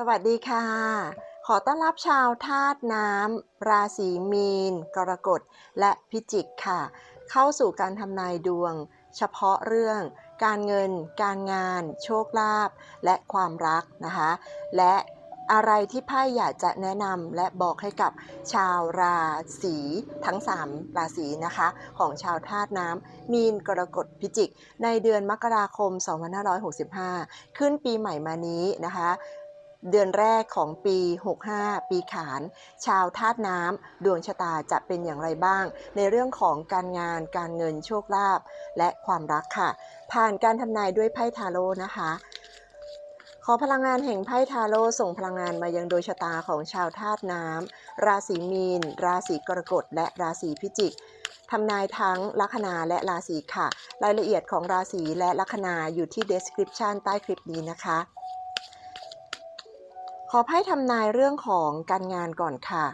สวัสดีค่ะ ขอต้อนรับชาวธาตุน้ำราศีมีน กรกฎ และพิจิกค่ะ เข้าสู่การทำนายดวง เฉพาะเรื่อง การเงิน การงาน โชคลาภและความรักนะคะ และอะไรที่ไพ่อยากจะแนะนำและบอกให้กับชาวราศีทั้ง 3 ราศีนะคะ ของชาวธาตุน้ำมีนกรกฎพิจิก ในเดือนมกราคม 2565 ขึ้นปีใหม่มานี้นะคะ เดือนแรกของปี 65 ปีขาน ชาวธาตุน้ำดวงชะตาจะเป็นอย่างไรบ้าง ในเรื่องของการงานการเงินโชคลาภและความรักค่ะ ผ่านการทำนายด้วยไพ่ทาโร่นะคะขอพลังงานแห่งไพ่ทาโร่ส่งพลังงานมายังดวงชะตาของชาวธาตุน้ำ ราศีมีน ราศีกรกฎ และราศีพิจิกทำนายทั้งลัคนาและราศีค่ะ รายละเอียดของราศีและลัคนาอยู่ที่ description ใต้คลิปนี้นะคะ ขอไพ่ทำนายเรื่องของการงานก่อนค่ะ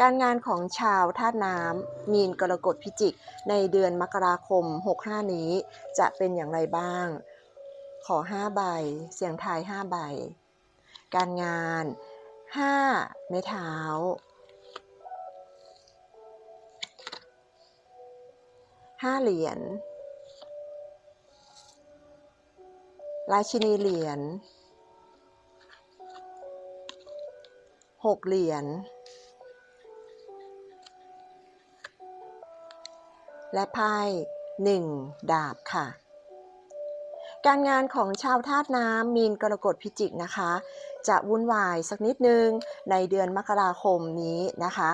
การงานของชาวธาตุน้ำมีนกรกฎพิจิก ในเดือนมกราคม 65 นี้ จะเป็นอย่างไรบ้าง ขอ 5 ใบ เสียงทาย 5 ใบ การงาน 5 ไม้เท้า 5 เหรียญราชินีเหรียญ หกเหรียญ และไพ่หนึ่งดาบค่ะ การงานของชาวธาตุน้ำมีนกรกฎพิจิกนะคะ จะวุ่นวายสักนิดนึงในเดือนมกราคมนี้นะคะ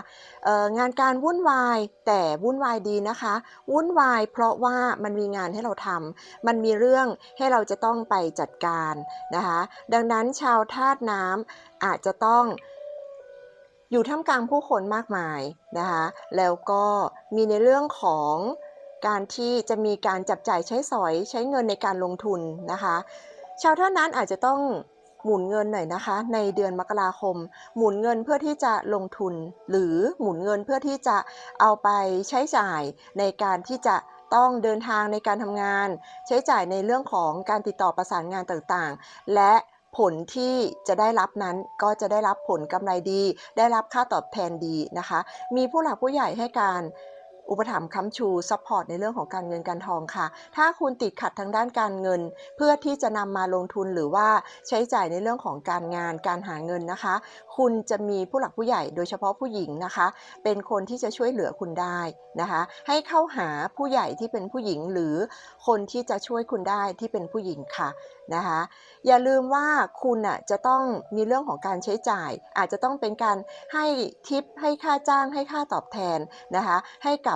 งานการวุ่นวายแต่วุ่นวายดีนะคะ วุ่นวายเพราะว่ามันมีงานให้เราทำมันมีเรื่องให้เราจะต้องไปจัดการนะคะ ดังนั้นชาวธาตุน้ำอาจจะต้อง อยู่ท่ามกลางผู้คนมากมายนะคะแล้วก็มีในเรื่องของการที่จะมีการจับจ่ายใช้สอยใช้เงินในการลงทุนนะคะชาวท่านนั้นอาจจะต้องหมุนเงินหน่อยนะคะ ในเดือนมกราคม หมุนเงินเพื่อที่จะลงทุน หรือหมุนเงินเพื่อที่จะเอาไปใช้จ่ายในการที่จะต้องเดินทางในการทำงาน ใช้จ่ายในเรื่องของการติดต่อประสานงานต่างๆ และ ผลที่จะได้รับนั้นก็จะได้รับผลกำไรดี ได้รับค่าตอบแทนดีนะคะ มีผู้หลักผู้ใหญ่ให้การ อุปถัมภ์ค้ำชูซัพพอร์ตในเรื่องของการเงินการทองค่ะ ถ้าคุณติดขัดทางด้านการเงิน เพื่อที่จะนำมาลงทุนหรือว่าใช้จ่ายในเรื่องของการงานการหาเงินนะคะ คุณจะมีผู้หลักผู้ใหญ่โดยเฉพาะผู้หญิงนะคะ เป็นคนที่จะช่วยเหลือคุณได้นะคะ ให้เข้าหาผู้ใหญ่ที่เป็นผู้หญิงหรือคนที่จะช่วยคุณได้ที่เป็นผู้หญิงค่ะนะคะอย่าลืมว่าคุณอะจะต้องมีเรื่องของการใช้จ่าย อาจจะต้องเป็นการให้ทิปให้ค่าจ้างให้ค่าตอบแทนนะคะ ให้กับ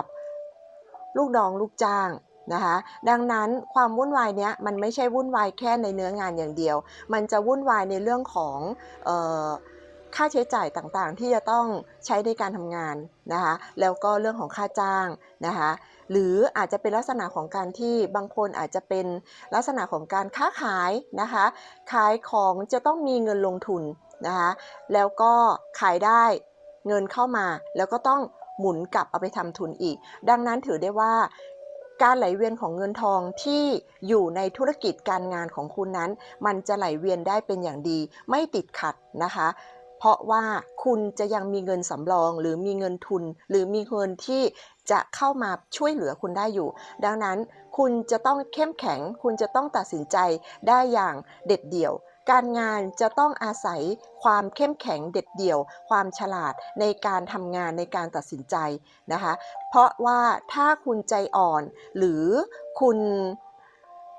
ลูกน้องลูกจ้างนะคะดังนั้นความวุ่นวายเนี้ยมันไม่ใช่วุ่นวายแค่ในเนื้องานอย่างเดียว มันจะวุ่นวายในเรื่องของค่าใช้จ่ายต่างๆ ที่จะต้องใช้ในการทำงานนะคะแล้วก็เรื่องของค่าจ้างนะคะหรืออาจจะเป็นลักษณะของการที่บางคนอาจจะเป็นลักษณะของการค้าขายนะคะขายของจะต้องมีเงินลงทุนนะคะแล้วก็ขายได้เงินเข้ามาแล้วก็ต้อง หมุนกลับเอาไปทำทุนอีก ดังนั้นถือได้ว่าการไหลเวียนของเงินทองที่อยู่ในธุรกิจการงานของคุณนั้น มันจะไหลเวียนได้เป็นอย่างดี ไม่ติดขัดนะคะ เพราะว่าคุณจะยังมีเงินสำรอง หรือมีเงินทุน หรือมีเงินที่จะเข้ามาช่วยเหลือคุณได้อยู่ ดังนั้นคุณจะต้องเข้มแข็ง คุณจะต้องตัดสินใจได้อย่างเด็ดเดี่ยว การงานจะต้องอาศัยความเข้มแข็งเด็ดเดี่ยว ความฉลาดในการทำงานในการตัดสินใจนะคะ เพราะว่าถ้าคุณใจอ่อน หรือคุณ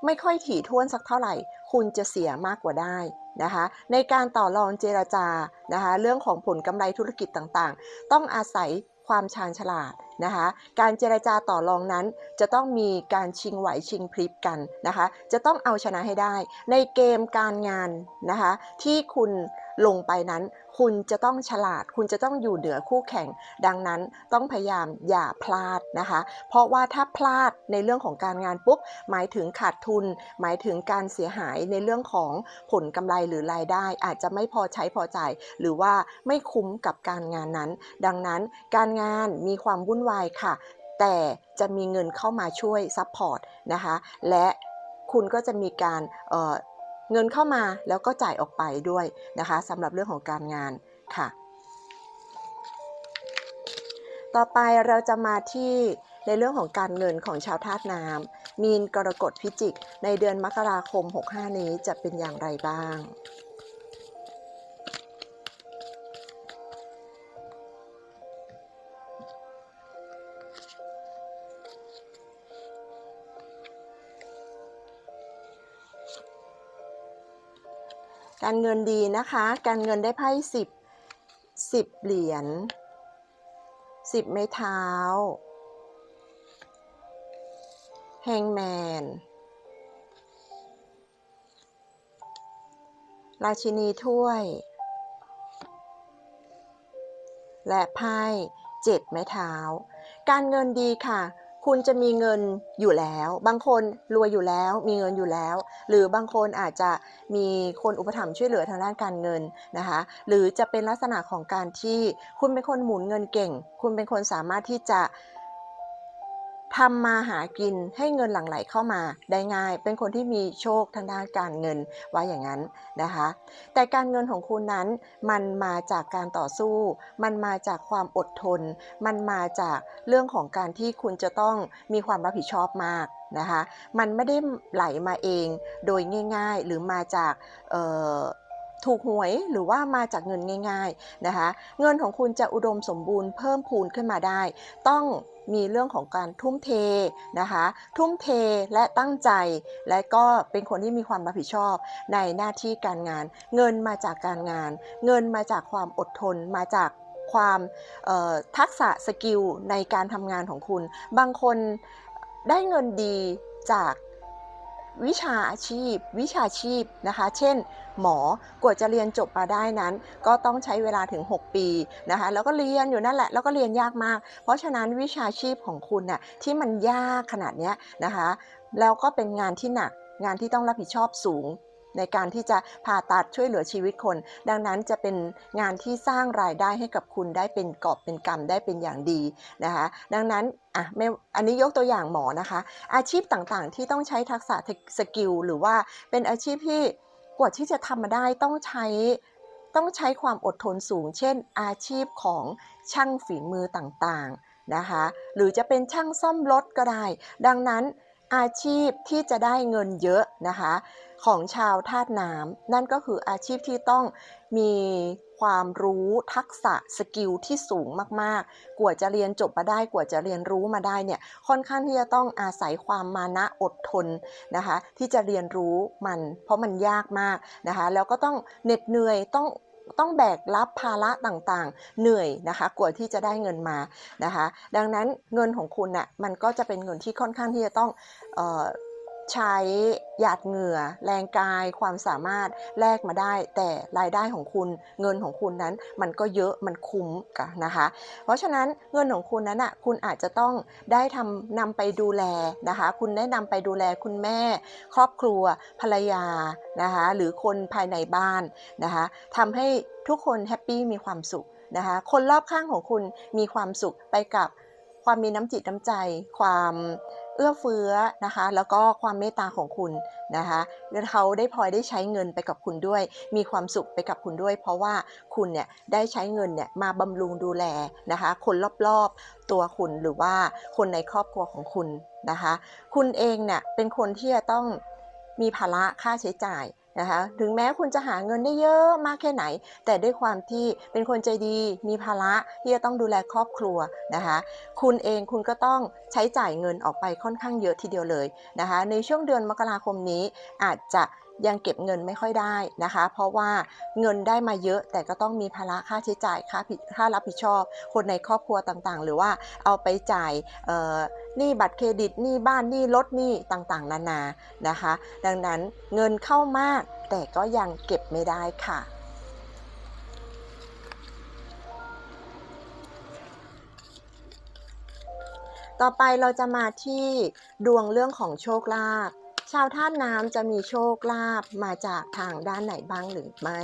ไม่ค่อยถี่ถ้วนสักเท่าไหร่ คุณจะเสียมากกว่าได้นะคะในการต่อรองเจรจานะคะเรื่องของผลกำไรธุรกิจต่างๆ ต้องอาศัยความชาญฉลาด นะคะ การเจรจาต่อรองนั้น จะต้องมีการชิงไหวชิงพริบกันนะคะ จะต้องเอาชนะให้ได้ ในเกมการงานนะคะที่คุณลงไปนั้น คุณจะต้องฉลาด คุณจะต้องอยู่เหนือคู่แข่ง ดังนั้นต้องพยายามอย่าพลาดนะคะ เพราะว่าถ้าพลาดในเรื่องของการงานปุ๊บหมายถึงขาดทุน หมายถึงการเสียหายในเรื่องของผลกำไรหรือรายได้ อาจจะไม่พอใช้พอจ่ายหรือว่าไม่คุ้มกับการงานนั้น ดังนั้นการงานมีความวุ่นวายค่ะ แต่จะมีเงินเข้ามาช่วยซัพพอร์ตนะคะและคุณก็จะมีการ เงินเข้ามาแล้วก็จ่ายออกไปด้วยนะคะสำหรับเรื่องของการงานค่ะ ต่อไปเราจะมาที่ในเรื่องของการเงินของชาวธาตุน้ำมีนกรกฎพิจิก ในเดือนมกราคม 65 นี้จะเป็นอย่างไรบ้าง การเงินดีนะคะ การเงินได้ไพ่สิบสิบเหรียญสิบไม้เท้าแฮงแมนราชินีถ้วย และไพ่เจ็ดไม้เท้า การเงินดีค่ะ คุณจะมีเงินอยู่แล้ว บางคนรวยอยู่แล้ว มีเงินอยู่แล้ว หรือบางคนอาจจะมีคนอุปถัมภ์ช่วยเหลือทางด้านการเงินนะคะ หรือจะเป็นลักษณะของการที่คุณเป็นคนหมุนเงินเก่ง คุณเป็นคนสามารถที่จะ ทำมาหากินให้เงินหลั่งไหลเข้ามาได้ง่าย เป็นคนที่มีโชคทางด้านการเงินว่าอย่างนั้นนะคะ แต่การเงินของคุณนั้นมันมาจากการต่อสู้ มันมาจากความอดทน มันมาจากเรื่องของการที่คุณจะต้องมีความรับผิดชอบมากนะคะ มันไม่ได้ไหลมาเองโดยง่าย ๆ หรือมาจากถูกหวยหรือว่ามาจากเงินง่าย ๆนะคะ เงินของคุณจะอุดมสมบูรณ์เพิ่มพูนขึ้นมาได้ ต้อง มีเรื่องของการทุ่มเทนะคะ ทุ่มเทและตั้งใจ และก็เป็นคนที่มีความรับผิดชอบในหน้าที่การงาน เงินมาจากการงาน เงินมาจากความอดทนมาจากความทักษะสกิลในการทำงานของคุณ บางคนได้เงินดีจาก วิชาอาชีพ วิชาชีพนะคะ เช่น หมอกว่าจะเรียนจบมาได้นั้น ก็ต้องใช้เวลาถึง 6 ปีนะคะ แล้วก็เรียนอยู่นั่นแหละ แล้วก็เรียนยากมาก เพราะฉะนั้นวิชาชีพของคุณน่ะที่มันยากขนาดนี้นะคะ แล้วก็เป็นงานที่หนักงานที่ต้องรับผิดชอบสูง ในการที่จะผ่าตัดช่วยเหลือชีวิตคน ดังนั้นจะเป็นงานที่สร้างรายได้ให้กับคุณได้เป็นกอบเป็นกำได้เป็นอย่างดีนะคะดังนั้นอะไม่อันนี้ยกตัวอย่างหมอนะคะ อาชีพต่างๆ ที่ต้องใช้ทักษะสกิลหรือว่าเป็นอาชีพที่กว่าที่จะทำมาได้ต้องใช้ต้องใช้ความอดทนสูง เช่น อาชีพของช่างฝีมือต่างๆนะคะหรือจะเป็นช่างซ่อมรถก็ได้ ดังนั้นอาชีพที่จะได้เงินเยอะนะคะ ของชาวธาตุน้ำนั่นก็คืออาชีพที่ต้องมีความรู้ทักษะสกิลที่สูงมากๆ กว่าจะเรียนจบมาได้กว่าจะเรียนรู้มาได้เนี่ยค่อนข้างที่จะต้องอาศัยความมานะอดทนนะคะที่จะเรียนรู้มัน เพราะมันยากมากนะคะแล้วก็ต้องเหน็ดเหนื่อยต้องต้องแบกรับภาระต่างๆ เหนื่อยนะคะกว่าที่จะได้เงินมานะคะดังนั้นเงินของคุณน่ะมันก็จะเป็นเงินที่ค่อนข้างที่จะต้องออ ใช้หยาดเหงื่อ แรงกายความสามารถแลกมาได้ แต่รายได้ของคุณเงินของคุณนั้นมันก็เยอะมันคุ้มกันนะคะ เพราะฉะนั้นเงินของคุณนั้นอะคุณอาจจะต้องได้ทำนำไปดูแลนะคะ คุณได้นำไปดูแลคุณแม่ ครอบครัวภรรยานะคะหรือคนภายในบ้านนะคะทำให้ทุกคนแฮปปี้มีความสุขนะคะคนรอบข้างของคุณมีความสุขไปกับความมีน้ำจิตน้ำใจความ เอื้อเฟื้อนะคะ แล้วก็ความเมตตาของคุณนะคะแล้วเขาได้พลอยได้ใช้เงินไปกับคุณด้วย มีความสุขไปกับคุณด้วย เพราะว่าคุณเนี่ยได้ใช้เงินเนี่ยมาบำรุงดูแลนะคะ คนรอบๆตัวคุณหรือว่าคนในครอบครัวของคุณนะคะ คุณเองเนี่ยเป็นคนที่จะต้องมีภาระค่าใช้จ่าย นะคะถึงแม้คุณจะหาเงินได้เยอะมากแค่ไหน แต่ด้วยความที่เป็นคนใจดีมีภาระที่จะต้องดูแลครอบครัวนะคะคุณเองคุณก็ต้องใช้จ่ายเงินออกไปค่อนข้างเยอะทีเดียวเลยนะคะในช่วงเดือนมกราคมนี้อาจจะ ยังเก็บเงินไม่ค่อยได้นะคะ เพราะว่าเงินได้มาเยอะแต่ก็ต้องมีภาระค่าใช้จ่ายค่าผิดค่ารับผิดชอบ คนในครอบครัวต่างๆ หรือว่าเอาไปจ่ายหนี้บัตรเครดิตหนี้บ้านหนี้รถหนี้ต่างๆ นานานะคะ ดังนั้นเงินเข้ามากแต่ก็ยังเก็บไม่ได้ค่ะต่อไปเราจะมาที่ดวงเรื่องของโชคลาภ ชาวท่าน้ำจะมีโชคลาภมาจากทางด้านไหนบ้างหรือไม่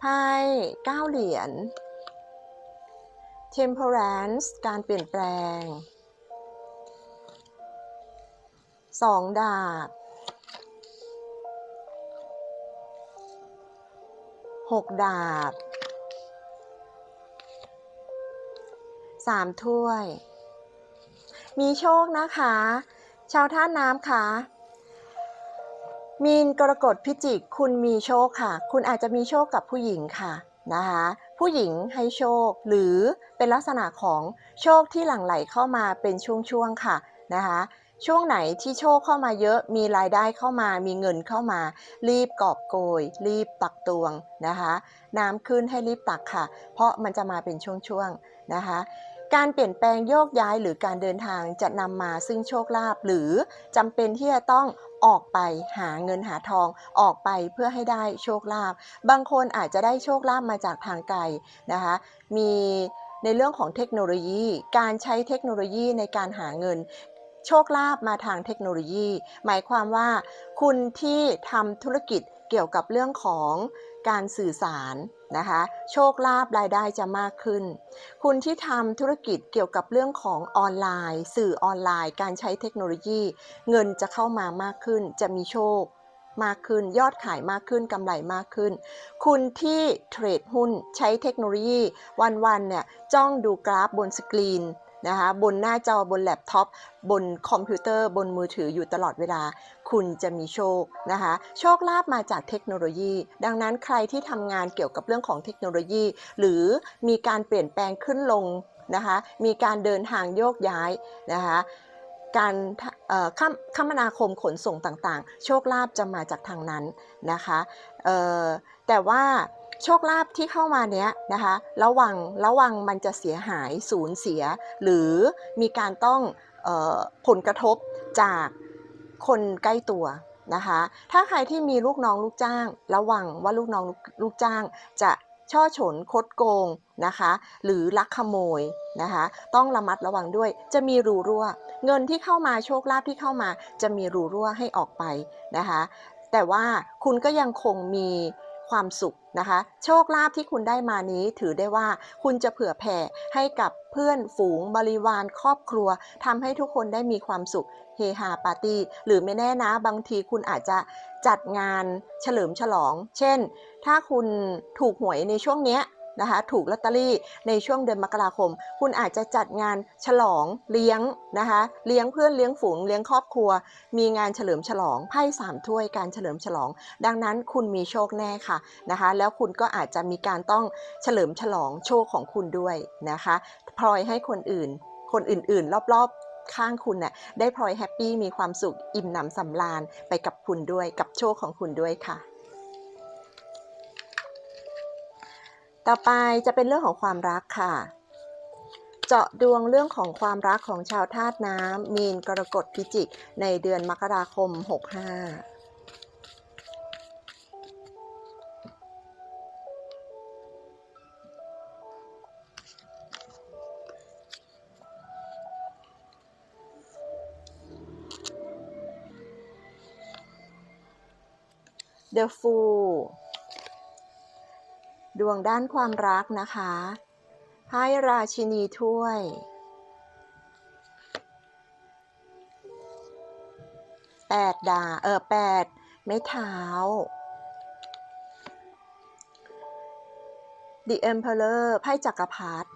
ไพ่เก้าเหรียญ temperance การเปลี่ยนแปลง สองดาบหกดาบสามถ้วย มีโชคนะคะ ชาวท่าน้ำค่ะมีนกรกฎพิจิก คุณมีโชคค่ะ คุณอาจจะมีโชคกับผู้หญิงค่ะนะคะ ผู้หญิงให้โชคหรือเป็นลักษณะของโชคที่หลั่งไหลเข้ามาเป็นช่วงๆค่ะนะคะ ช่วงไหนที่โชคเข้ามาเยอะมีรายได้เข้ามามีเงินเข้ามา รีบกอบโกย รีบตักตวงนะคะ น้ำขึ้นให้รีบตักค่ะ เพราะมันจะมาเป็นช่วงๆนะคะ การเปลี่ยนแปลงโยกย้ายหรือการเดินทางจะนำมาซึ่งโชคลาภหรือจำเป็นที่จะต้องออกไปหาเงินหาทองออกไปเพื่อให้ได้โชคลาภบางคนอาจจะได้โชคลาภมาจากทางไกลนะคะ มีในเรื่องของเทคโนโลยี การใช้เทคโนโลยีในการหาเงิน โชคลาภมาทางเทคโนโลยี หมายความว่า คุณที่ทำธุรกิจเกี่ยวกับเรื่องของการสื่อสารนะคะโชคลาภรายได้จะมากขึ้น คุณที่ทำธุรกิจเกี่ยวกับเรื่องของออนไลน์ สื่อออนไลน์ การใช้เทคโนโลยี เงินจะเข้ามามากขึ้น จะมีโชคมากขึ้น ยอดขายมากขึ้นกำไรมากขึ้น คุณที่เทรดหุ้นใช้เทคโนโลยี วันๆเนี่ยจ้องดูกราฟบนสกรีน นะคะบนหน้าจอบนแล็ปท็อปบนคอมพิวเตอร์บนมือถืออยู่ตลอดเวลา คุณจะมีโชคนะคะโชคลาภมาจากเทคโนโลยี ดังนั้นใครที่ทำงานเกี่ยวกับเรื่องของเทคโนโลยี หรือมีการเปลี่ยนแปลงขึ้นลงนะคะมีการเดินทางโยกย้ายนะคะการเอ่อคมนาคมขนส่งต่างๆ โชคลาภจะมาจากทางนั้นนะคะแต่ว่า โชคลาภที่เข้ามาเนี้ยนะคะ ระวังระวังมันจะเสียหายสูญเสีย หรือมีการต้องออผลกระทบจากคนใกล้ตัวนะคะ ถ้าใครที่มีลูกน้องลูกจ้าง ระวังว่าลูกน้องลูกจ้าง จะช่อฉนคดโกงนะคะ หรือลักขโมยนะคะ ต้องระมัดระวังด้วย จะมีรูรั่ว เงินที่เข้ามาโชคลาภที่เข้ามา จะมีรูรั่วให้ออกไปนะคะ แต่ว่าคุณก็ยังคงมี ความสุขนะคะ โชคลาภที่คุณได้มานี้ถือได้ว่าคุณจะเผื่อแผ่ให้กับเพื่อนฝูงบริวารครอบครัวทำให้ทุกคนได้มีความสุขเฮฮาปาร์ตี้หรือไม่แน่นะ บางทีคุณอาจจะจัดงานเฉลิมฉลอง เช่น ถ้าคุณถูกหวยในช่วงเนี้ย นะคะถูกลอตเตอรี่ในช่วงเดือนมกราคม คุณอาจจะจัดงานฉลองเลี้ยงนะคะเลี้ยงเพื่อนเลี้ยงฝูงเลี้ยงครอบครัว มีงานเฉลิมฉลองไพ่สามถ้วยการเฉลิมฉลอง ดังนั้นคุณมีโชคแน่ค่ะนะคะแล้วคุณก็อาจจะมีการต้องเฉลิมฉลองโชคของคุณด้วยนะคะพลอยให้คนอื่น คนอื่นๆ รอบๆข้างคุณน่ะได้พลอยแฮปปี้มีความสุขอิ่มหนำสำราญไปกับคุณด้วยกับโชคของคุณด้วยค่ะ ต่อไปจะเป็นเรื่องของความรักค่ะ เจาะดวงเรื่องของความรักของชาวธาตุน้ำมีนกรกฎพิจิก ในเดือนมกราคม 65 The Fool ดวงด้านความรักนะคะไพ่ราชินีถ้วย แปดดาเออแปดไม้เท้า The Emperor ไพ่จักรพรรดิ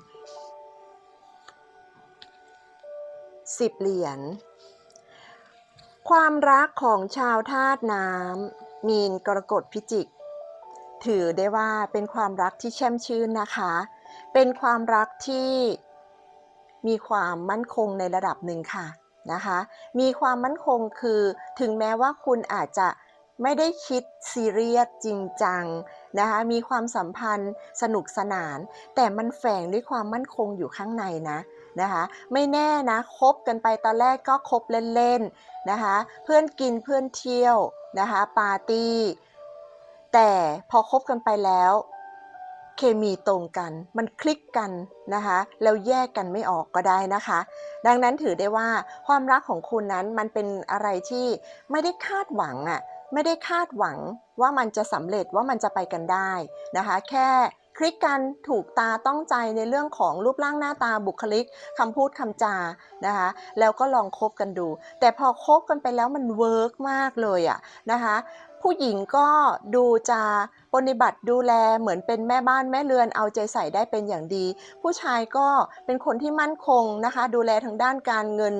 สิบเหรียญ ความรักของชาวธาตุน้ำมีนกรกฎพิจิก ถือได้ว่าเป็นความรักที่แช่มชื่นนะคะ เป็นความรักที่มีความมั่นคงในระดับหนึ่งค่ะนะคะ มีความมั่นคงคือถึงแม้ว่าคุณอาจจะไม่ได้คิดซีเรียสจริงจังนะคะ มีความสัมพันธ์สนุกสนาน แต่มันแฝงด้วยความมั่นคงอยู่ข้างในนะนะคะ ไม่แน่นะคบกันไปตอนแรกก็คบเล่นๆนะคะ เพื่อนกินเพื่อนเที่ยวนะคะปาร์ตี้ แต่พอคบกันไปแล้ว เคมีตรงกัน มันคลิกกันนะคะแล้วแยกกันไม่ออกก็ได้นะคะ ดังนั้นถือได้ว่าความรักของคุณนั้นมันเป็นอะไรที่ไม่ได้คาดหวังอะ่ะไม่ได้คาดหวังว่ามันจะสำเร็จว่ามันจะไปกันได้นะคะ แค่คลิกกันถูกตาต้องใจในเรื่องของรูปร่างหน้าตาบุคลิกคำพูดคำจานะคะแล้วก็ลองคบกันดู แต่พอคบกันไปแล้วมันเวิร์กมากเลยอะนะคะ ผู้หญิงก็ดูจะปฏิบัติดูแลเหมือนเป็นแม่บ้านแม่เรือนเอาใจใส่ได้เป็นอย่างดี ผู้ชายก็เป็นคนที่มั่นคงนะคะ ดูแลทางด้านการเงิน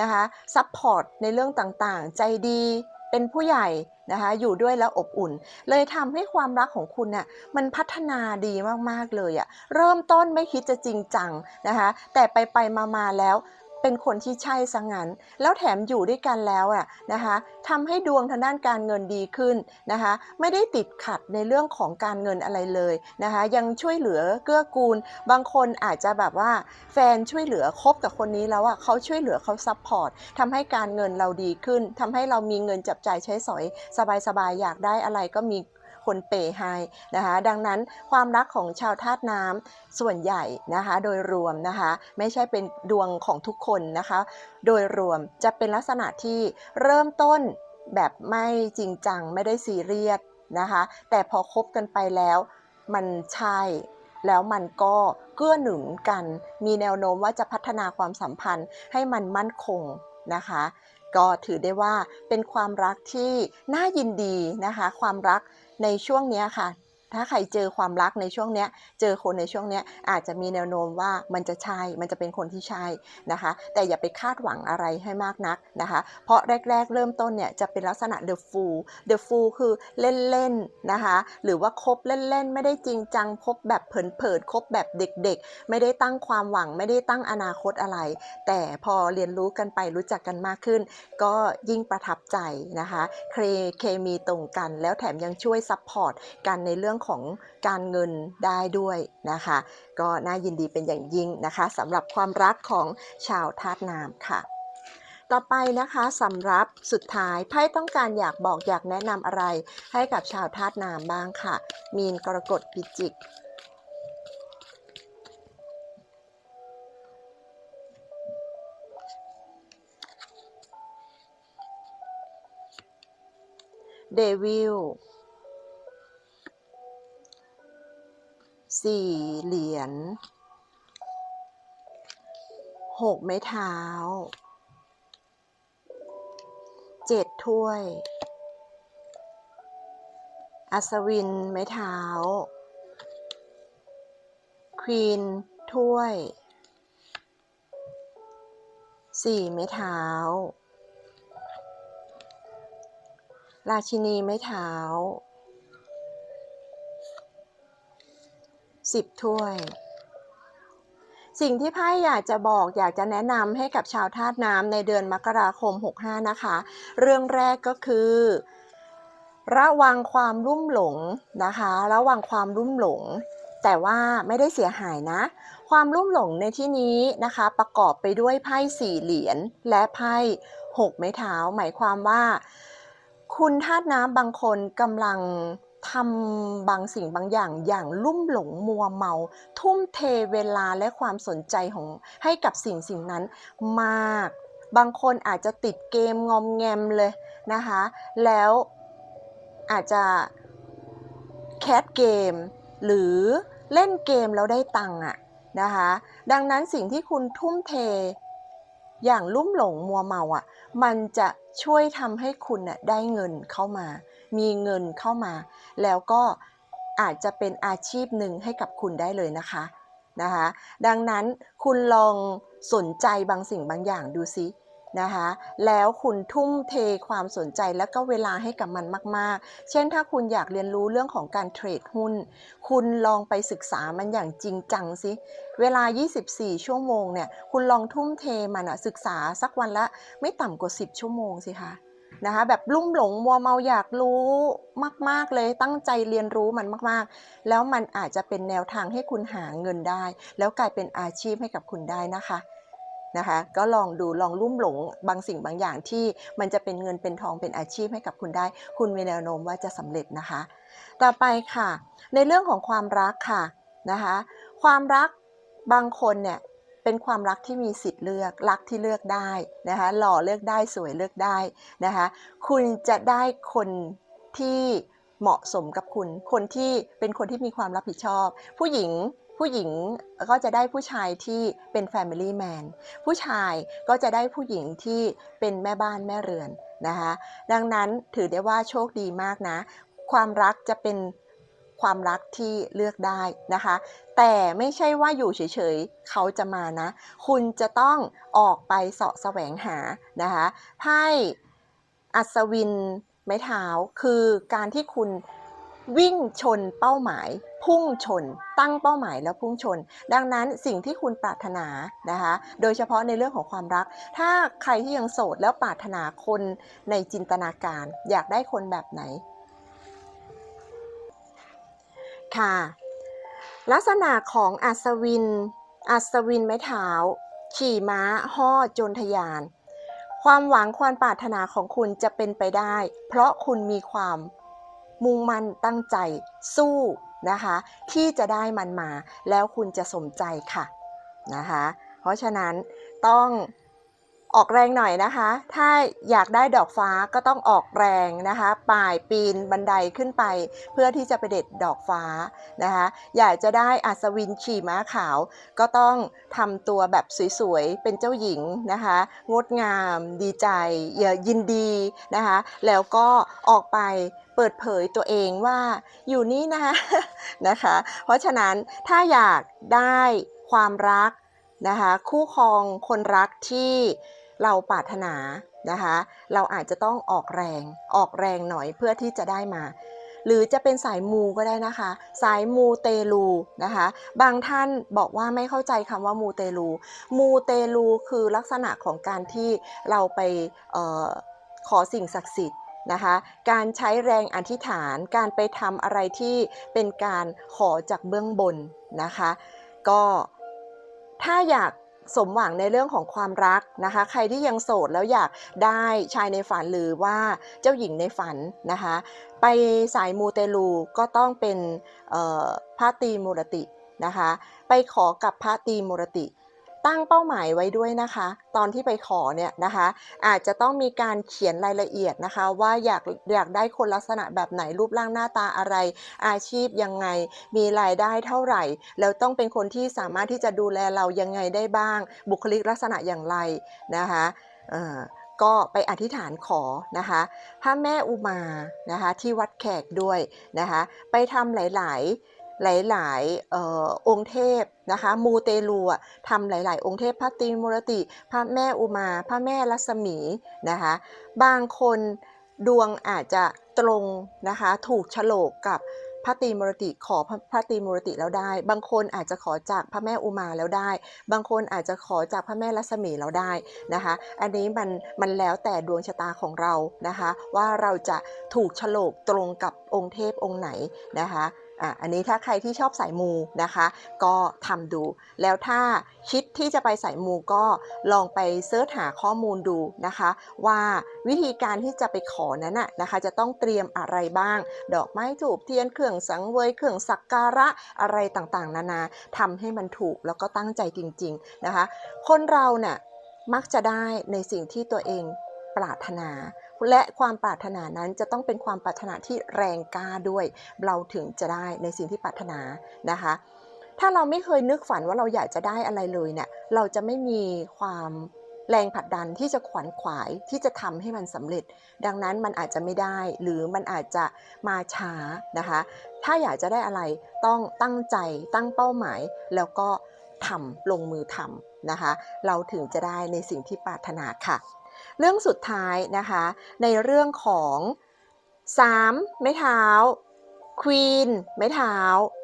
นะคะซัพพอร์ตในเรื่องต่างๆ ใจดีเป็นผู้ใหญ่นะคะอยู่ด้วยแล้วอบอุ่น เลยทำให้ความรักของคุณน่ะมันพัฒนาดีมากๆเลยอะเริ่มต้นไม่คิดจะจริงจังนะคะแต่ไปไปมามาแล้ว เป็นคนที่ใช่ซะงั้น แล้วแถมอยู่ด้วยกันแล้วอะนะคะทำให้ดวงทางด้านการเงินดีขึ้นนะคะ ไม่ได้ติดขัดในเรื่องของการเงินอะไรเลยนะคะ ยังช่วยเหลือเกื้อกูล บางคนอาจจะแบบว่า แฟนช่วยเหลือคบกับคนนี้แล้วอะเขาช่วยเหลือเขาซัพพอร์ตทำให้การเงินเราดีขึ้นทำให้เรามีเงินจับจ่ายใช้สอย สบายๆอยากได้อะไรก็มี คนเปย์ให้นะคะ ดังนั้นความรักของชาวธาตุน้ำส่วนใหญ่นะคะ โดยรวมนะคะ ไม่ใช่เป็นดวงของทุกคนนะคะ โดยรวมจะเป็นลักษณะที่เริ่มต้นแบบไม่จริงจังไม่ได้ซีเรียสนะคะ แต่พอคบกันไปแล้วมันใช่แล้วมันก็เกื้อหนุนกัน มีแนวโน้มว่าจะพัฒนาความสัมพันธ์ให้มันมั่นคงนะคะ ก็ถือได้ว่าเป็นความรักที่น่ายินดีนะคะ ความรัก ในช่วงนี้ค่ะ ถ้าใครเจอความรักในช่วงเนี้ย เจอคนในช่วงเนี้ยอาจจะมีแนวโน้มว่ามันจะใช่ มันจะเป็นคนที่ใช่นะคะ แต่อย่าไปคาดหวังอะไรให้มากนักนะคะ เพราะแรก ๆ เริ่มต้นเนี่ยจะเป็นลักษณะ the fool the fool คือเล่นๆนะคะ หรือว่าคบเล่นๆ ไม่ได้จริงจังคบแบบเผินๆคบแบบเด็ก ๆ ไม่ได้ตั้งความหวังไม่ได้ตั้งอนาคตอะไร แต่พอเรียนรู้กันไปรู้จักกันมากขึ้น ก็ยิ่งประทับใจนะคะเคเคมีตรงกัน แล้วแถมยังช่วยซัพพอร์ตกันในเรื่องของการเงินได้ด้วยนะคะ ก็น่ายินดีเป็นอย่างยิ่งนะคะสำหรับความรักของชาวธาตุน้ำค่ะต่อไปนะคะสำหรับสุดท้ายไพ่ต้องการอยากบอกอยากแนะนำอะไร ให้กับชาวธาตุน้ำบ้างค่ะ มีนกรกฎพิจิก เดวิล สี่เหรียญหกไม้เท้าเจ็ดถ้วย อัศวินไม้เท้า ควีนถ้วย สี่ไม้เท้า ราชินีไม้เท้า สิบถ้วย สิ่งที่ไพ่อยากจะบอกอยากจะแนะนำให้กับชาวธาตุน้ำในเดือนมกราคม 65 นะคะ เรื่องแรกก็คือ ระวังความรุ่มหลงนะคะ ระวังความรุ่มหลง แต่ว่าไม่ได้เสียหายนะ ความรุ่มหลงในที่นี้นะคะ ประกอบไปด้วยไพ่สี่เหรียญและไพ่หกไม้เท้า หมายความว่า คุณธาตุน้ำบางคนกำลัง ทำบางสิ่งบางอย่างอย่างลุ่มหลงมัวเมา ทุ่มเทเวลาและความสนใจของให้กับสิ่งสิ่งนั้นมาก บางคนอาจจะติดเกมงอมแงมเลยนะคะ แล้วอาจจะแคสเกม หรือเล่นเกมแล้วได้ตังค์อะนะคะ ดังนั้นสิ่งที่คุณทุ่มเทอย่างลุ่มหลงมัวเมาอะ มันจะช่วยทำให้คุณน่ะได้เงินเข้ามา มีเงินเข้ามา แล้วก็อาจจะเป็นอาชีพหนึ่งให้กับคุณได้เลยนะคะนะคะดังนั้นคุณลองสนใจบางสิ่งบางอย่างดูซินะคะแล้วคุณทุ่มเทความสนใจและก็เวลาให้กับมันมาก ๆ เช่นถ้าคุณอยากเรียนรู้เรื่องของการเทรดหุ้น คุณลองไปศึกษามันอย่างจริงจังสิ เวลา 24 ชั่วโมงเนี่ย คุณลองทุ่มเทมันอะศึกษาสักวันละไม่ต่ำกว่า 10 ชั่วโมงสิคะ นะคะแบบลุ่มหลงมัวเมาอยากรู้มาก ๆ เลยตั้งใจเรียนรู้มันมากๆ แล้วมันอาจจะเป็นแนวทางให้คุณหาเงินได้ แล้วกลายเป็นอาชีพให้กับคุณได้นะคะนะคะก็ลองดูลองลุ่มหลงบางสิ่งบางอย่างที่มันจะเป็นเงินเป็นทองเป็นอาชีพให้กับคุณได้ คุณมีแนวโน้มว่าจะสำเร็จนะคะ ต่อไปค่ะ ในเรื่องของความรักค่ะนะคะ ความรักบางคนเนี่ย เป็นความรักที่มีสิทธิ์เลือก รักที่เลือกได้นะคะหล่อเลือกได้สวยเลือกได้นะคะคุณจะได้คนที่เหมาะสมกับคุณ คนที่เป็นคนที่มีความรับผิดชอบ ผู้หญิงผู้หญิงก็จะได้ผู้ชายที่เป็น Family Man ผู้ชายก็จะได้ผู้หญิงที่เป็นแม่บ้านแม่เรือนนะคะดังนั้นถือได้ว่าโชคดีมากนะ ความรักจะเป็น ความรักที่เลือกได้นะคะ แต่ไม่ใช่ว่าอยู่เฉยๆเขาจะมานะ คุณจะต้องออกไปเสาะแสวงหานะคะไพ่อัศวินไม้เท้าคือการที่คุณวิ่งชนเป้าหมาย พุ่งชน ตั้งเป้าหมายแล้วพุ่งชน ดังนั้นสิ่งที่คุณปรารถนานะคะโดยเฉพาะในเรื่องของความรัก ถ้าใครที่ยังโสดแล้วปรารถนาคนในจินตนาการ อยากได้คนแบบไหน ค่ะ ลักษณะของอัศวิน อัศวินไม้เท้า ขี่ม้าห่อจรทยาน ความหวังความปรารถนาของคุณจะเป็นไปได้ เพราะคุณมีความมุ่งมั่นตั้งใจสู้นะคะ ที่จะได้มันมาแล้วคุณจะสมใจค่ะนะคะ เพราะฉะนั้นต้อง ออกแรงหน่อยนะคะ ถ้าอยากได้ดอกฟ้าก็ต้องออกแรงนะคะป่ายปีนบันไดขึ้นไป เพื่อที่จะไปเด็ดดอกฟ้านะคะ อยากจะได้อัศวินขี่ม้าขาว ก็ต้องทำตัวแบบสวยๆ เป็นเจ้าหญิงนะคะ งดงามดีใจยินดีนะคะ แล้วก็ออกไปเปิดเผยตัวเองว่าอยู่นี่นะนะคะ เพราะฉะนั้นถ้าอยากได้ความรักนะคะคู่ครองคนรักที่ เราปรารถนานะคะ เราอาจจะต้องออกแรงออกแรงหน่อยเพื่อที่จะได้มา หรือจะเป็นสายมูก็ได้นะคะ สายมูเตลูนะคะ บางท่านบอกว่าไม่เข้าใจคำว่ามูเตลู มูเตลูคือลักษณะของการที่เราไปออขอสิ่งศักดิ์สิทธิ์นะคะการใช้แรงอธิษฐานการไปทำอะไรที่เป็นการขอจากเบื้องบนนะคะ ก็ถ้าอยาก สมหวังในเรื่องของความรักนะคะ ใครที่ยังโสดแล้วอยากได้ชายในฝันหรือว่าเจ้าหญิงในฝันนะคะ ไปสายมูเตลูก็ต้องเป็นพระตีมูรตินะคะ ไปขอกับพระตีมูรติ ตั้งเป้าหมายไว้ด้วยนะคะ ตอนที่ไปขอเนี่ยนะคะ อาจจะต้องมีการเขียนรายละเอียดนะคะ ว่าอยากอยากได้คนลักษณะแบบไหนรูปร่างหน้าตาอะไร อาชีพยังไง มีรายได้เท่าไหร่ แล้วต้องเป็นคนที่สามารถที่จะดูแลเรายังไงได้บ้าง บุคลิกลักษณะอย่างไรนะคะก็ไปอธิษฐานขอนะคะพระแม่อุมานะคะที่วัดแขกด้วยนะคะไปทำหลาย ๆหลายๆออองค์เทพ นะคะมูเตลูทำหลาย ๆ องค์เทพพระตรีมุรติ พระแม่อุมา พระแม่รัศมีนะคะบางคนดวงอาจจะตรงนะคะถูกฉลกกับพระตรีมุรติขอพระตรีมุรติแล้วได้ บางคนอาจจะขอจากพระแม่อุมาแล้วได้ บางคนอาจจะขอจากพระแม่รัศมีแล้วได้นะคะ อันนี้มันมันแล้วแต่ดวงชะตาของเรานะคะ ว่าเราจะถูกฉลกตรงกับองค์เทพองค์ไหนนะคะ อะอันนี้ถ้าใครที่ชอบสายมูนะคะ ก็ทำดู แล้วถ้าคิดที่จะไปสายมูก็ลองไปเสิร์ชหาข้อมูลดูนะคะ ว่าวิธีการที่จะไปขอนั้นนะคะ จะต้องเตรียมอะไรบ้าง ดอกไม้ถูกเทียนเครื่องสังเวยเครื่องสักการะอะไรต่างๆ นานาทำให้มันถูกแล้วก็ตั้งใจจริง ๆนะคะ คนเราเนี่ยมักจะได้ในสิ่งที่ตัวเองปรารถนา และความปรารถนานั้นจะต้องเป็นความปรารถนาที่แรงกล้าด้วย เราถึงจะได้ในสิ่งที่ปรารถนานะคะ ถ้าเราไม่เคยนึกฝันว่าเราอยากจะได้อะไรเลยเนี่ยเราจะไม่มีความแรงผลักดันที่จะขวัญขวายที่จะทำให้มันสำเร็จ ดังนั้นมันอาจจะไม่ได้หรือมันอาจจะมาช้านะคะ ถ้าอยากจะได้อะไรต้องตั้งใจตั้งเป้าหมาย แล้วก็ทำลงมือทำนะคะ เราถึงจะได้ในสิ่งที่ปรารถนาค่ะ เรื่องสุดท้ายนะคะ ในเรื่องของ3ไม้เท้าควีนไม้เท้า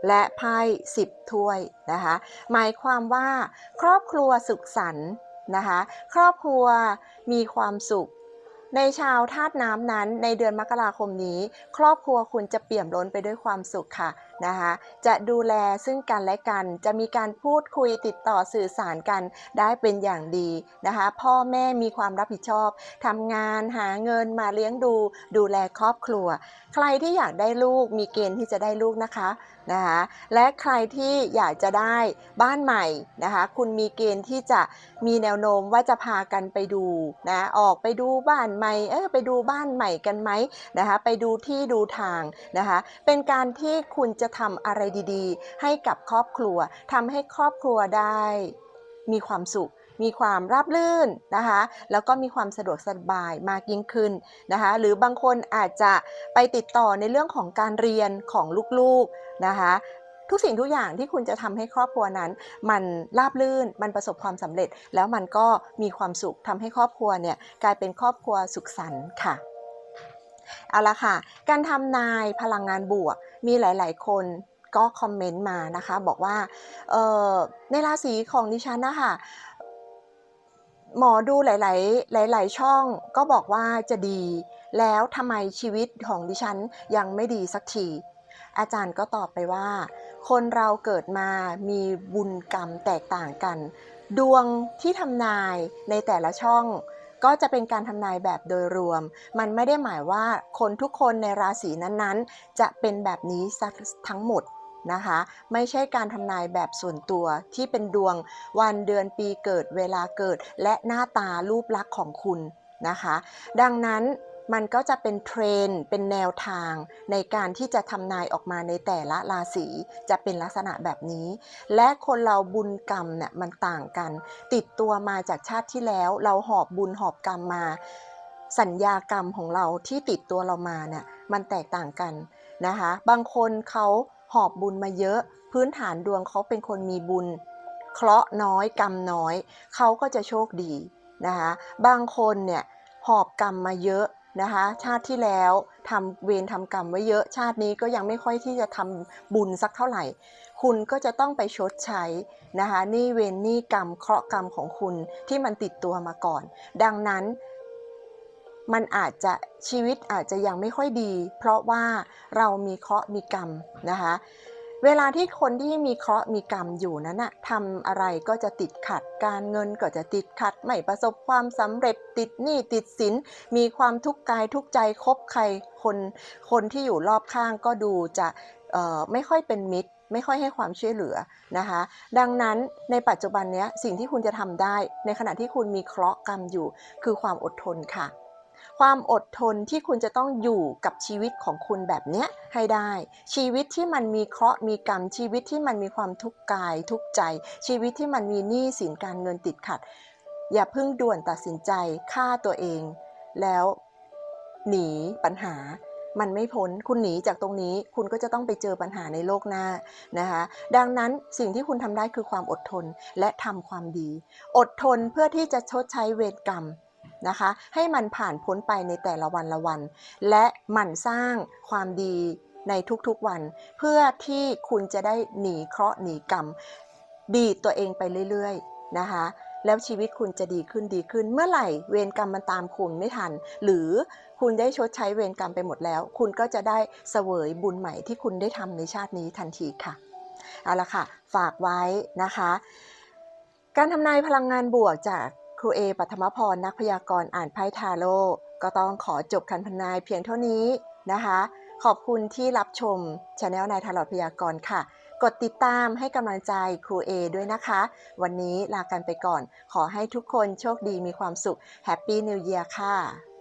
และไพ่สิบถ้วยนะคะ หมายความว่า ครอบครัวสุขสันต์นะคะ ครอบครัวมีความสุข ในชาวธาตุน้ำนั้นในเดือนมกราคมนี้ ครอบครัวคุณจะเปี่ยมล้นไปด้วยความสุขค่ะ นะคะจะดูแลซึ่งกันและกัน จะมีการพูดคุยติดต่อสื่อสารกันได้เป็นอย่างดีนะคะพ่อแม่มีความรับผิดชอบทำงานหาเงินมาเลี้ยงดู ดูแลครอบครัว ใครที่อยากได้ลูกมีเกณฑ์ที่จะได้ลูกนะคะนะคะและใครที่อยากจะได้บ้านใหม่นะคะคุณมีเกณฑ์ที่จะมีแนวโน้มว่าจะพากันไปดูนะออกไปดูบ้านใหม่เออไปดูบ้านใหม่กันไหมนะคะไปดูที่ดูทางนะคะเป็นการที่คุณจะทำอะไรดีๆ ให้กับครอบครัวทำให้ครอบครัวได้ มีความสุข มีความราบรื่นนะคะ แล้วก็มีความสะดวกสบายมากยิ่งขึ้นนะคะ หรือบางคนอาจจะไปติดต่อในเรื่องของการเรียนของลูกๆนะคะทุกสิ่งทุกอย่างที่คุณจะทำให้ครอบครัวนั้น มันราบรื่นมันประสบความสำเร็จ แล้วมันก็มีความสุขทำให้ครอบครัวเนี่ยกลายเป็นครอบครัวสุขสันต์ค่ะ เอาละค่ะ การทำนายพลังงานบวกมีหลาย ๆ คนก็คอมเมนต์มานะคะ บอกว่าในราศีของดิฉันนะคะหมอดูหลาย ๆ หลาย ๆ ช่องก็บอกว่าจะดี แล้วทำไมชีวิตของดิฉันยังไม่ดีสักที อาจารย์ก็ตอบไปว่า คนเราเกิดมามีบุญกรรมแตกต่างกัน ดวงที่ทำนายในแต่ละช่อง ก็จะเป็นการทำนายแบบโดยรวม มันไม่ได้หมายว่าคนทุกคนในราศีนั้นๆ จะเป็นแบบนี้ทั้งหมดนะคะไม่ใช่การทำนายแบบส่วนตัวที่เป็นดวงวันเดือนปีเกิดเวลาเกิด และหน้าตารูปลักษณ์ของคุณนะคะ ดังนั้น มันก็จะเป็นเทรนเป็นแนวทางในการที่จะทำนายออกมาในแต่ละราศีจะเป็นลักษณะแบบนี้ และคนเราบุญกรรมเนี่ยมันต่างกัน ติดตัวมาจากชาติที่แล้ว เราหอบบุญหอบกรรมมา สัญญากรรมของเราที่ติดตัวเรามาเนี่ยมันแตกต่างกันนะคะ บางคนเขาหอบบุญมาเยอะ พื้นฐานดวงเขาเป็นคนมีบุญ เคราะห์น้อยกรรมน้อย เขาก็จะโชคดีนะคะ บางคนเนี่ยหอบกรรมมาเยอะ นะคะ ชาติที่แล้วทำเวรทำกรรมไว้เยอะ ชาตินี้ก็ยังไม่ค่อยที่จะทำบุญสักเท่าไหร่ คุณก็จะต้องไปชดใช้นะคะนี่เวรนี่กรรมเคราะห์กรรมของคุณที่มันติดตัวมาก่อน ดังนั้นมันอาจจะชีวิตอาจจะยังไม่ค่อยดี เพราะว่าเรามีเคราะห์มีกรรมนะคะ เวลาที่คนที่มีเคราะห์มีกรรมอยู่นั้นอะทำอะไรก็จะติดขัด การเงินก็จะติดขัด ไม่ประสบความสำเร็จติดหนี้ติดสิน มีความทุกข์กายทุกใจคบใครคนคนที่อยู่รอบข้างก็ดูจะไม่ค่อยเป็นมิตร ไม่ค่อยให้ความช่วยเหลือนะคะ ดังนั้นในปัจจุบันนี้สิ่งที่คุณจะทำได้ ในขณะที่คุณมีเคราะห์กรรมอยู่ คือความอดทนค่ะ ความอดทนที่คุณจะต้องอยู่กับชีวิตของคุณแบบเนี้ยให้ได้ ชีวิตที่มันมีเคราะห์มีกรรม ชีวิตที่มันมีความทุกข์กายทุกข์ใจ ชีวิตที่มันมีหนี้สินการเงินติดขัด อย่าเพิ่งด่วนตัดสินใจฆ่าตัวเอง แล้วหนีปัญหามันไม่พ้น คุณหนีจากตรงนี้ คุณก็จะต้องไปเจอปัญหาในโลกหน้านะคะ ดังนั้นสิ่งที่คุณทำได้คือความอดทนและทำความดี อดทนเพื่อที่จะชดใช้เวรกรรม นะคะ ให้มันผ่านพ้นไปในแต่ละวันละวัน และหมั่นสร้างความดีในทุกๆวัน เพื่อที่คุณจะได้หนีเคราะห์หนีกรรม ดีตัวเองไปเรื่อยๆนะคะแล้วชีวิตคุณจะดีขึ้นดีขึ้น เมื่อไหร่เวรกรรมมันตามคุณไม่ทัน หรือคุณได้ชดใช้เวรกรรมไปหมดแล้ว คุณก็จะได้เสวยบุญใหม่ที่คุณได้ทำในชาตินี้ทันทีค่ะเอาละค่ะ ฝากไว้นะคะ การทำนายพลังงานบวกจาก ครูเอปัทมพรนักพยากรณ์อ่านไพ่ทาโร่ก็ต้องขอจบคันพนายเพียงเท่านี้นะคะ ขอบคุณที่รับชมช anel นายทาร์ลพยากรณ์ค่ะ กดติดตามให้กำลังใจครูเอด้วยนะคะ วันนี้ลากันไปก่อน ขอให้ทุกคนโชคดีมีความสุขแฮปปี้นิวเยียร์ค่ะ